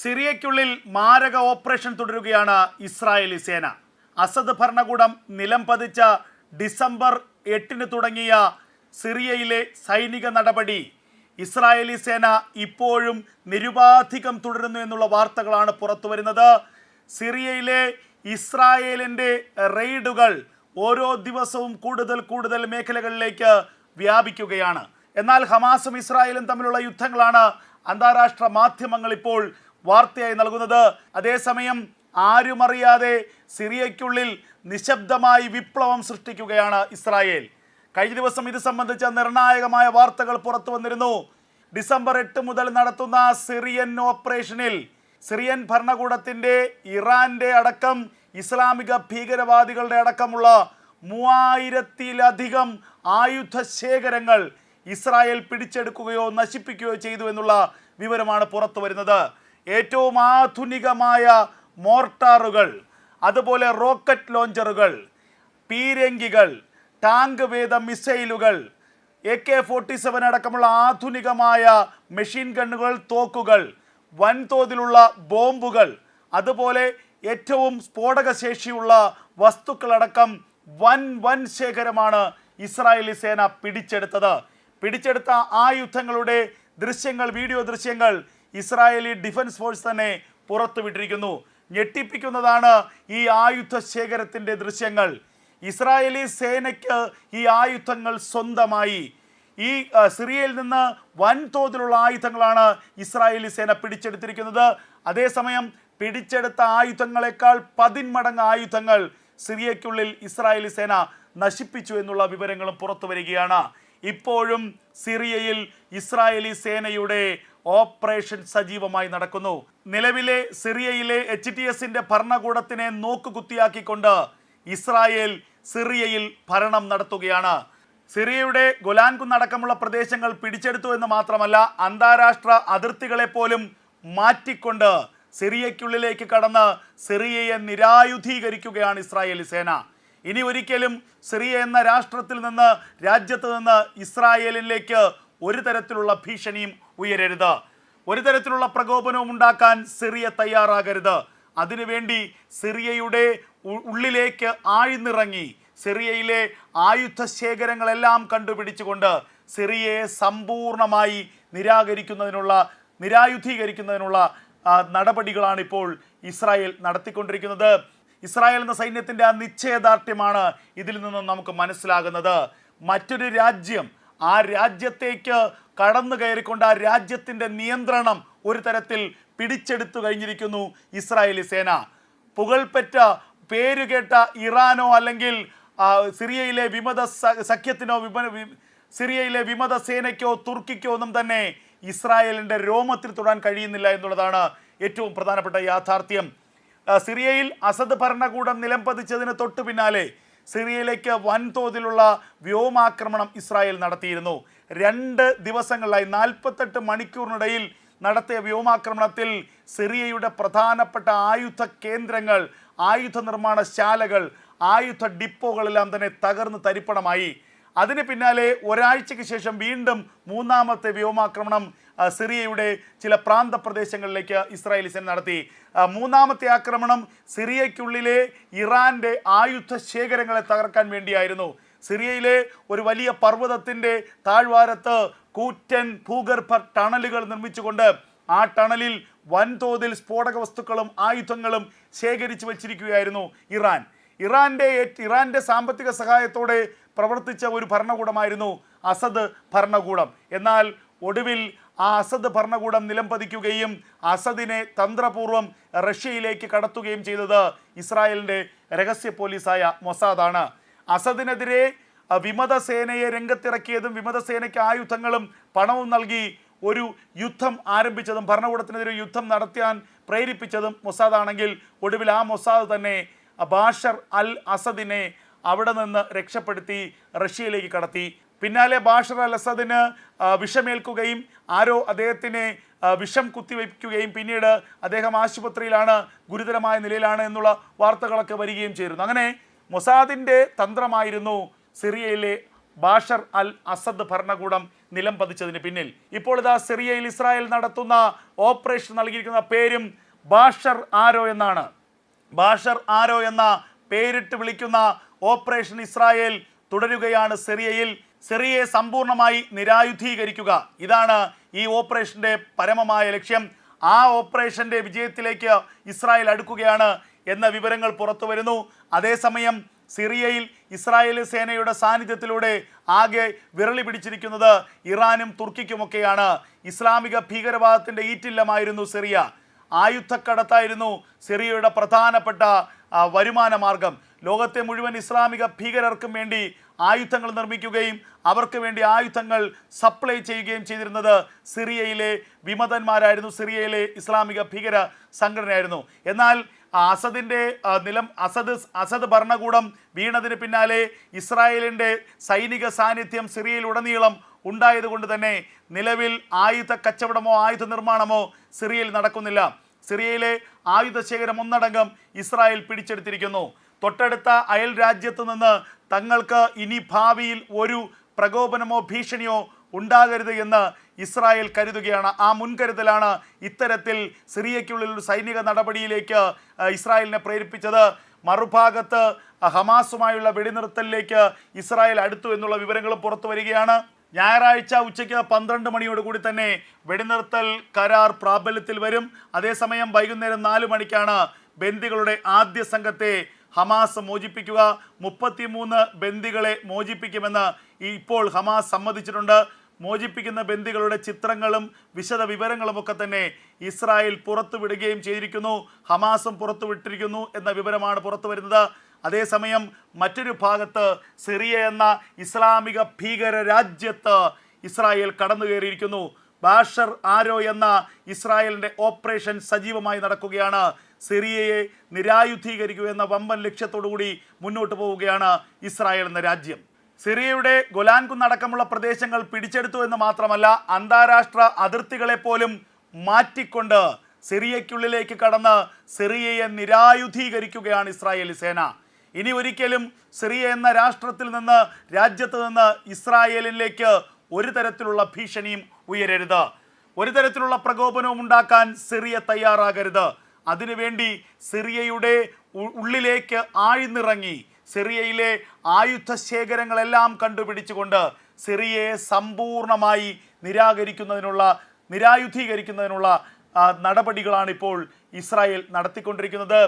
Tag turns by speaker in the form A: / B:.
A: സിറിയയ്ക്കുള്ളിൽ മാരക ഓപ്പറേഷൻ തുടരുകയാണ് ഇസ്രായേലി സേന. അസദ് ഭരണകൂടം നിലം പതിച്ച ഡിസംബർ എട്ടിന് തുടങ്ങിയ സിറിയയിലെ സൈനിക നടപടി. ഇസ്രായേലി സേന ഇപ്പോഴും നിരുപാധികം തുടരുന്നു എന്നുള്ള വാർത്തകളാണ് പുറത്തു വരുന്നത്. സിറിയയിലെ ഇസ്രായേലിന്റെ റെയ്ഡുകൾ ഓരോ ദിവസവും കൂടുതൽ കൂടുതൽ മേഖലകളിലേക്ക് വ്യാപിക്കുകയാണ്. എന്നാൽ ഹമാസും ഇസ്രായേലും തമ്മിലുള്ള യുദ്ധങ്ങളാണ് അന്താരാഷ്ട്ര മാധ്യമങ്ങൾ ഇപ്പോൾ വാർത്തയായി നൽകുന്നത്. അതേസമയം ആരുമറിയാതെ സിറിയയ്ക്കുള്ളിൽ നിശബ്ദമായി വിപ്ലവം സൃഷ്ടിക്കുകയാണ് ഇസ്രായേൽ. കഴിഞ്ഞ ദിവസം ഇത് സംബന്ധിച്ച നിർണായകമായ വാർത്തകൾ പുറത്തു വന്നിരുന്നു. ഡിസംബർ എട്ട് മുതൽ നടത്തുന്ന സിറിയൻ ഓപ്പറേഷനിൽ സിറിയൻ ഭരണകൂടത്തിന്റെ ഇറാന്റെ അടക്കം ഇസ്ലാമിക ഭീകരവാദികളുടെ അടക്കമുള്ള മൂവായിരത്തിലധികം ആയുധ ശേഖരങ്ങൾ ഇസ്രായേൽ പിടിച്ചെടുക്കുകയോ നശിപ്പിക്കുകയോ ചെയ്തു എന്നുള്ള വിവരമാണ് പുറത്തു വരുന്നത്. ഏറ്റവും ആധുനികമായ മോർട്ടാറുകൾ അതുപോലെ റോക്കറ്റ് ലോഞ്ചറുകൾ പീരങ്കികൾ ടാങ്ക് വേദ മിസൈലുകൾ എ കെ ഫോർട്ടി സെവൻ അടക്കമുള്ള ആധുനികമായ മെഷീൻ ഗണ്ണുകൾ തോക്കുകൾ വൻതോതിലുള്ള ബോംബുകൾ അതുപോലെ ഏറ്റവും സ്ഫോടക ശേഷിയുള്ള വസ്തുക്കളടക്കം വൻ വൻ ശേഖരമാണ് ഇസ്രായേലി സേന പിടിച്ചെടുത്തത്. പിടിച്ചെടുത്ത ആ യുദ്ധങ്ങളുടെ ദൃശ്യങ്ങൾ വീഡിയോ ദൃശ്യങ്ങൾ ഇസ്രായേലി ഡിഫൻസ് ഫോഴ്സ് തന്നെ പുറത്തുവിട്ടിരിക്കുന്നു ഞെട്ടിപ്പിക്കുന്നതാണ് ഈ ആയുധ ശേഖരത്തിന്റെ ദൃശ്യങ്ങൾ. ഇസ്രായേലി സേനയ്ക്ക് ഈ ആയുധങ്ങൾ സ്വന്തമായി. ഈ സിറിയയിൽ നിന്ന് വൻതോതിലുള്ള ആയുധങ്ങളാണ് ഇസ്രായേലി സേന പിടിച്ചെടുത്തിരിക്കുന്നത്. അതേസമയം പിടിച്ചെടുത്ത ആയുധങ്ങളെക്കാൾ പതിന്മടങ്ങ് ആയുധങ്ങൾ സിറിയയ്ക്കുള്ളിൽ ഇസ്രായേലി സേന നശിപ്പിച്ചു എന്നുള്ള വിവരങ്ങളും പുറത്തു വരികയാണ്. ഇപ്പോഴും സിറിയയിൽ ഇസ്രായേലി സേനയുടെ ഓപ്പറേഷൻ സജീവമായി നടക്കുന്നു. നിലവിലെ സിറിയയിലെ എച്ച് ടി എസിന്റെ ഭരണകൂടത്തിനെ നോക്കുകുത്തിയാക്കിക്കൊണ്ട് ഇസ്രായേൽ സിറിയയിൽ ഭരണം നടത്തുകയാണ്. സിറിയയുടെ ഗൊലാൻ കുന്നടക്കമുള്ള പ്രദേശങ്ങൾ പിടിച്ചെടുത്തു എന്ന് മാത്രമല്ല അന്താരാഷ്ട്ര അതിർത്തികളെ പോലും മാറ്റിക്കൊണ്ട് സിറിയയ്ക്കുള്ളിലേക്ക് കടന്ന് സിറിയയെ നിരായുധീകരിക്കുകയാണ് ഇസ്രായേലി സേന. ഇനി ഒരിക്കലും സിറിയ എന്ന രാഷ്ട്രത്തിൽ നിന്ന് രാജ്യത്ത് നിന്ന് ഇസ്രായേലിലേക്ക് ഒരു തരത്തിലുള്ള ഭീഷണിയും ഉയരരുത്. ഒരു തരത്തിലുള്ള പ്രകോപനവും ഉണ്ടാക്കാൻ സിറിയ തയ്യാറാകരുത്. അതിനുവേണ്ടി സിറിയയുടെ ഉള്ളിലേക്ക് ആഴ്ന്നിറങ്ങി. സിറിയയിലെ ആയുധ ശേഖരങ്ങളെല്ലാം കണ്ടുപിടിച്ചുകൊണ്ട് സിറിയയെ സമ്പൂർണമായി നിരാകരിക്കുന്നതിനുള്ള നിരായുധീകരിക്കുന്നതിനുള്ള നടപടികളാണ് ഇപ്പോൾ ഇസ്രായേൽ നടത്തിക്കൊണ്ടിരിക്കുന്നത്. ഇസ്രായേൽ എന്ന സൈന്യത്തിന്റെ ആ നിശ്ചയദാർഢ്യമാണ് ഇതിൽ നിന്നും നമുക്ക് മനസ്സിലാകുന്നത്. മറ്റൊരു രാജ്യം ആ രാജ്യത്തേക്ക് കടന്നു കയറിക്കൊണ്ട് ആ രാജ്യത്തിന്റെ നിയന്ത്രണം ഒരു തരത്തിൽ പിടിച്ചെടുത്തു കഴിഞ്ഞിരിക്കുന്നു ഇസ്രായേലി സേന. പുകൾപ്പെറ്റ പേരുകേട്ട ഇറാനോ അല്ലെങ്കിൽ സിറിയയിലെ വിമത സഖ്യത്തിനോ വിമ സിറിയയിലെ വിമത സേനയ്ക്കോ തുർക്കിക്കോ ഒന്നും തന്നെ ഇസ്രായേലിന്റെ രോമത്തിൽ തൊടാൻ കഴിയുന്നില്ല എന്നുള്ളതാണ് ഏറ്റവും പ്രധാനപ്പെട്ട യാഥാർത്ഥ്യം. സിറിയയിൽ അസദ് ഭരണകൂടം നിലംപതിച്ചതിന് തൊട്ടു പിന്നാലെ സിറിയയിലേക്ക് വൻതോതിലുള്ള വ്യോമാക്രമണം ഇസ്രായേൽ നടത്തിയിരുന്നു. രണ്ട് ദിവസങ്ങളിലായി നാൽപ്പത്തെട്ട് മണിക്കൂറിനിടയിൽ നടത്തിയ വ്യോമാക്രമണത്തിൽ സിറിയയുടെ പ്രധാനപ്പെട്ട ആയുധ കേന്ദ്രങ്ങൾ ആയുധ നിർമ്മാണ ശാലകൾ ആയുധ ഡിപ്പോകളെല്ലാം തന്നെ തകർന്ന് തരിപ്പണമായി. അതിന് പിന്നാലെ ഒരാഴ്ചയ്ക്ക് ശേഷം വീണ്ടും മൂന്നാമത്തെ വ്യോമാക്രമണം സിറിയയുടെ ചില പ്രാന്ത പ്രദേശങ്ങളിലേക്ക് ഇസ്രായേലി സേന നടത്തി. മൂന്നാമത്തെ ആക്രമണം സിറിയയ്ക്കുള്ളിലെ ഇറാന്റെ ആയുധ ശേഖരങ്ങളെ തകർക്കാൻ വേണ്ടിയായിരുന്നു. സിറിയയിലെ ഒരു വലിയ പർവതത്തിന്റെ താഴ്വാരത്ത് കൂറ്റൻ ഭൂഗർഭ ടണലുകൾ നിർമ്മിച്ചുകൊണ്ട് ആ ടണലിൽ വൻതോതിൽ സ്ഫോടക വസ്തുക്കളും ആയുധങ്ങളും ശേഖരിച്ചു വച്ചിരിക്കുകയായിരുന്നു ഇറാൻ. ഇറാന്റെ ഇറാന്റെ സാമ്പത്തിക സഹായത്തോടെ പ്രവർത്തിച്ച ഒരു ഭരണകൂടമായിരുന്നു അസദ് ഭരണകൂടം. എന്നാൽ ഒടുവിൽ ആ അസദ് ഭരണകൂടം നിലംപതിക്കുകയും അസദിനെ തന്ത്രപൂർവം റഷ്യയിലേക്ക് കടത്തുകയും ചെയ്തത് ഇസ്രായേലിന്റെ രഹസ്യ പോലീസായ മൊസാദാണ്. അസദിനെതിരെ വിമത സേനയെ രംഗത്തിറക്കിയതും വിമത സേനയ്ക്ക് ആയുധങ്ങളും പണവും നൽകി ഒരു യുദ്ധം ആരംഭിച്ചതും ഭരണകൂടത്തിനെതിരെ യുദ്ധം നടത്താൻ പ്രേരിപ്പിച്ചതും മൊസാദാണെങ്കിൽ ഒടുവിൽ ആ മൊസാദ് തന്നെ ബാഷർ അൽ അസദിനെ അവിടെ നിന്ന് രക്ഷപ്പെടുത്തി റഷ്യയിലേക്ക് കടത്തി. പിന്നാലെ ബാഷർ അൽ അസദിന് വിഷമേൽക്കുകയും ആരോ അദ്ദേഹത്തിനെ വിഷം കുത്തിവയ്ക്കുകയും പിന്നീട് അദ്ദേഹം ആശുപത്രിയിലാണ് ഗുരുതരമായ നിലയിലാണ് എന്നുള്ള വാർത്തകളൊക്കെ വരികയും ചെയ്തിരുന്നു. അങ്ങനെ മൊസാദിന്റെ തന്ത്രമായിരുന്നു സിറിയയിലെ ബാഷർ അൽ അസദ് ഭരണകൂടം നിലം പതിച്ചതിന് പിന്നിൽ. ഇപ്പോൾ ഇതാ സിറിയയിൽ ഇസ്രായേൽ നടത്തുന്ന ഓപ്പറേഷൻ നൽകിയിരിക്കുന്ന പേരും ബാഷർ ആരോ എന്നാണ്. ബാഷർ ആരോ എന്ന പേരിട്ട് വിളിക്കുന്ന ഓപ്പറേഷൻ ഇസ്രായേൽ തുടരുകയാണ് സിറിയയിൽ. സിറിയയെ സമ്പൂർണമായി നിരായുധീകരിക്കുക. ഇതാണ് ഈ ഓപ്പറേഷന്റെ പരമമായ ലക്ഷ്യം. ആ ഓപ്പറേഷന്റെ വിജയത്തിലേക്ക് ഇസ്രായേൽ അടുക്കുകയാണ് എന്ന വിവരങ്ങൾ പുറത്തു വരുന്നു. അതേസമയം സിറിയയിൽ ഇസ്രായേൽ സേനയുടെ സാന്നിധ്യത്തിലൂടെ ആകെ വിരളി പിടിച്ചിരിക്കുന്നത് ഇറാനും തുർക്കിക്കുമൊക്കെയാണ്. ഇസ്ലാമിക ഭീകരവാദത്തിന്റെ ഈറ്റില്ലമായിരുന്നു സിറിയ. ആയുധക്കടത്തായിരുന്നു സിറിയയുടെ പ്രധാനപ്പെട്ട വരുമാന മാർഗം ലോകത്തെ മുഴുവൻ ഇസ്ലാമിക ഭീകരർക്കും വേണ്ടി ആയുധങ്ങൾ നിർമ്മിക്കുകയും അവർക്ക് വേണ്ടി ആയുധങ്ങൾ സപ്ലൈ ചെയ്യുകയും ചെയ്തിരുന്നത് സിറിയയിലെ വിമതന്മാരായിരുന്നു. സിറിയയിലെ ഇസ്ലാമിക ഭീകര സംഘടനയായിരുന്നു. എന്നാൽ അസദിന്റെ നിലം അസദ് അസദ് ഭരണകൂടം വീണതിന് പിന്നാലെ ഇസ്രായേലിന്റെ സൈനിക സാന്നിധ്യം സിറിയയിൽ ഉടനീളം ഉണ്ടായതുകൊണ്ട് തന്നെ നിലവിൽ ആയുധ കച്ചവടമോ ആയുധ നിർമ്മാണമോ സിറിയയിൽ നടക്കുന്നില്ല. സിറിയയിലെ ആയുധ ശേഖരം ഒന്നടങ്കം ഇസ്രായേൽ പിടിച്ചെടുത്തിരിക്കുന്നു. തൊട്ടടുത്ത അയൽ രാജ്യത്ത് നിന്ന് തങ്ങൾക്ക് ഇനി ഭാവിയിൽ ഒരു പ്രകോപനമോ ഭീഷണിയോ ഉണ്ടാകരുത് എന്ന് ഇസ്രായേൽ കരുതുകയാണ്. ആ മുൻകരുതലാണ് ഇത്തരത്തിൽ സിറിയയ്ക്കുള്ളിൽ ഒരു സൈനിക നടപടിയിലേക്ക് ഇസ്രായേലിനെ പ്രേരിപ്പിച്ചത്. മറുഭാഗത്ത് ഹമാസുമായുള്ള വെടിനിർത്തലിലേക്ക് ഇസ്രായേൽ അടുത്തു എന്നുള്ള വിവരങ്ങളും പുറത്തു വരികയാണ്. ഞായറാഴ്ച ഉച്ചയ്ക്ക് പന്ത്രണ്ട് മണിയോടുകൂടി തന്നെ വെടിനിർത്തൽ കരാർ പ്രാബല്യത്തിൽ വരും. അതേസമയം വൈകുന്നേരം നാല് മണിക്കാണ് ബന്ദികളുടെ ആദ്യ സംഘത്തെ ഹമാസ് മോചിപ്പിക്കുക. മുപ്പത്തിമൂന്ന് ബന്ദികളെ മോചിപ്പിക്കുമെന്ന് ഇപ്പോൾ ഹമാസ് സമ്മതിച്ചിട്ടുണ്ട്. മോചിപ്പിക്കുന്ന ബന്ദികളുടെ ചിത്രങ്ങളും വിശദ വിവരങ്ങളുമൊക്കെ തന്നെ ഇസ്രായേൽ പുറത്തുവിടുകയും ചെയ്തിരിക്കുന്നു. ഹമാസും പുറത്തുവിട്ടിരിക്കുന്നു എന്ന വിവരമാണ് പുറത്തു വരുന്നത് അതേസമയം മറ്റൊരു ഭാഗത്ത് സിറിയ എന്ന ഇസ്ലാമിക ഭീകര രാജ്യത്ത് ഇസ്രായേൽ കടന്നു കയറിയിരിക്കുന്നു ബാഷർ ആരോ എന്ന ഇസ്രായേലിന്റെ ഓപ്പറേഷൻ സജീവമായി നടക്കുകയാണ്. സിറിയയെ നിരായുധീകരിക്കുക എന്ന വമ്പൻ ലക്ഷ്യത്തോടുകൂടി മുന്നോട്ട് പോവുകയാണ് ഇസ്രായേൽ എന്ന രാജ്യം. സിറിയയുടെ ഗൊലാൻ കുന്നടക്കമുള്ള പ്രദേശങ്ങൾ പിടിച്ചെടുത്തു എന്ന് മാത്രമല്ല അന്താരാഷ്ട്ര അതിർത്തികളെ പോലും മാറ്റിക്കൊണ്ട് സിറിയയ്ക്കുള്ളിലേക്ക് കടന്ന് സിറിയയെ നിരായുധീകരിക്കുകയാണ് ഇസ്രായേലി സേന. ഇനി ഒരിക്കലും സിറിയ എന്ന രാഷ്ട്രത്തിൽ നിന്ന് രാജ്യത്ത് നിന്ന് ഇസ്രായേലിലേക്ക് ഒരു തരത്തിലുള്ള ഭീഷണിയും ഉയരരുത്. ഒരു തരത്തിലുള്ള പ്രകോപനവും ഉണ്ടാക്കാൻ സിറിയ തയ്യാറാകരുത്. അതിനുവേണ്ടി സിറിയയുടെ ഉള്ളിലേക്ക് ആഴ്ന്നിറങ്ങി. സിറിയയിലെ ആയുധ ശേഖരങ്ങളെല്ലാം കണ്ടുപിടിച്ചുകൊണ്ട് സിറിയയെ സമ്പൂർണമായി നിരാകരിക്കുന്നതിനുള്ള നിരായുധീകരിക്കുന്നതിനുള്ള നടപടികളാണ് ഇപ്പോൾ ഇസ്രായേൽ നടത്തിക്കൊണ്ടിരിക്കുന്നത്.